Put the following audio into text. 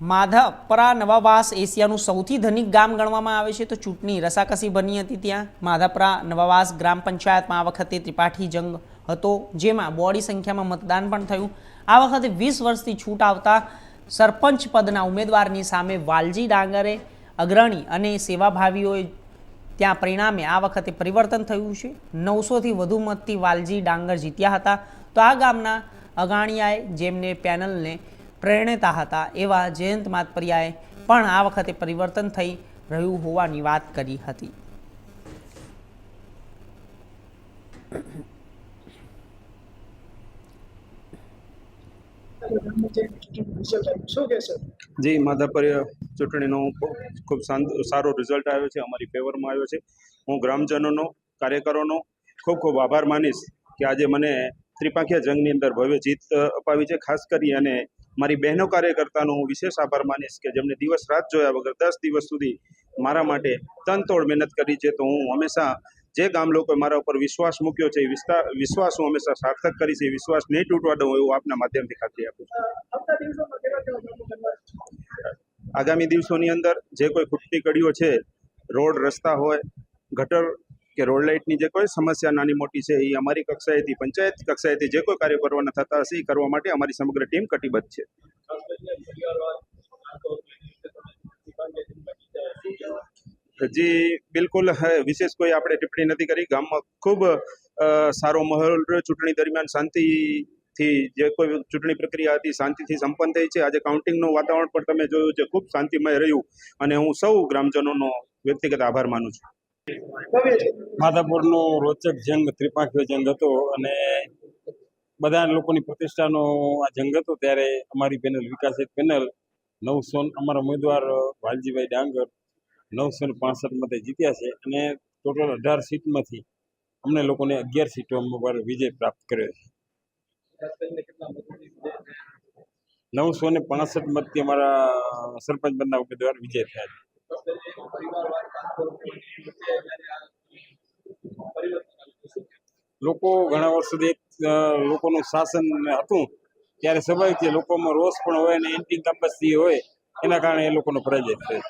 માધાપરા નવાવાસ એશિયાનું સૌથી ધનિક ગામ ગણવામાં આવે છે. તો ચૂંટણી રસાકસી બની હતી ત્યાં. માધાપરા નવાવાસ ગ્રામ પંચાયતમાં આ વખતે ત્રિપાઠી જંગ હતો, જેમાં બોડી સંખ્યામાં મતદાન પણ થયું. આ વખતે વીસ વર્ષથી છૂટ આવતા સરપંચ પદના ઉમેદવારની સામે વાલજી ડાંગરે અગ્રણી અને સેવાભાવીઓએ ત્યાં પરિણામે આ વખતે પરિવર્તન થયું છે. નવસોથી વધુ મતથી વાલજી ડાંગર જીત્યા હતા. તો આ ગામના અગાણિયાએ જેમને પેનલને પ્રેરણેતા હતા એવા જયંત માતપરિયાએ પણ આ વખતે પરિવર્તન થઈ રહ્યું હોવાની વાત કરી હતી. જી માધાપર ચૂંટણીનો ખૂબ સારો રિઝલ્ટ આવ્યો છે, અમારી ફેવરમાં આવ્યો છે. હું ગ્રામજનોનો, કાર્યકરોનો ખૂબ ખૂબ આભાર માનીશ કે આજે મને ત્રિપાંખીયા જંગની અંદર ભવ્ય જીત અપાવી છે, ખાસ કરી અને મારી બહેનો કાર્યકર્તાનો હું વિશેષ આભાર માનીશ કે જેમને દિવસ રાત જોયા વગર દસ દિવસ સુધી મારા માટે તનતોડ મહેનત કરી છે, તો હું હંમેશા જે ગામ લોકોએ મારા ઉપર વિશ્વાસ મૂક્યો છે વિસ્તાર, વિશ્વાસ હું હંમેશા સાર્થક કરી એ વિશ્વાસ નહીં તૂટવા દઉં એવું આપના માધ્યમથી ખાતરી આપું છું છે? આગામી દિવસોની અંદર જે કોઈ ખૂટતી કડીઓ છે, રોડ, રસ્તા હોય, ગટર કે રોડ લાઇટની જે કોઈ સમસ્યા નાની મોટી છે એ અમારી કક્ષાએથી પંચાયત કક્ષાએથી જે કોઈ કાર્યો કરવાના થતા હશે એ કરવા માટે અમારી સમગ્ર ટીમ કટિબદ્ધ છે. ખાસ કરીને પરિવારવાદ, આંતર જી બિલકુલ વિશેષ કોઈ આપણે ટિપ્પણી નથી કરી. ગામમાં ખૂબ સારો માહોલ રહ્યો. ચૂંટણી દરમિયાન શાંતિથી જે કોઈ ચૂંટણી પ્રક્રિયા હતી શાંતિથી સંપન્ન થઈ છે. આજે કાઉન્ટિંગનું વાતાવરણ પણ તમે જોયું છે. ખૂબ શાંતિમય રહ્યું. અને હું સૌ ગ્રામજનોનો વ્યક્તિગત આભાર માનું છે. માધાપુરનો રોચક જંગ, ત્રિપાંખીય જંગ હતો અને બધા લોકોની પ્રતિષ્ઠાનો આ જંગ હતો ત્યારે અમારી પેનલ, વિકાસિત પેનલ, નવસો અમારા ઉમેદવાર વાલજીભાઈ ડાંગર નવસો ને પાસઠ મતે જીત્યા છે અને ટોટલ અઢાર સીટમાંથી અમને લોકોને અગિયાર સીટો પર વિજય પ્રાપ્ત કર્યો છે? નવસો ને પાસઠ મતથી અમારા સરપંચ બનના ઉમેદવાર વિજય થયા છે લોકો ઘણા વર્ષ સુધી લોકોનું શાસન હતું, ત્યારે સ્વાભાવિક છે લોકોમાં રોષ પણ હોય અને એન્ટી કંપસ્તી હોય, એના કારણે એ લોકોનો પરાજય થયો.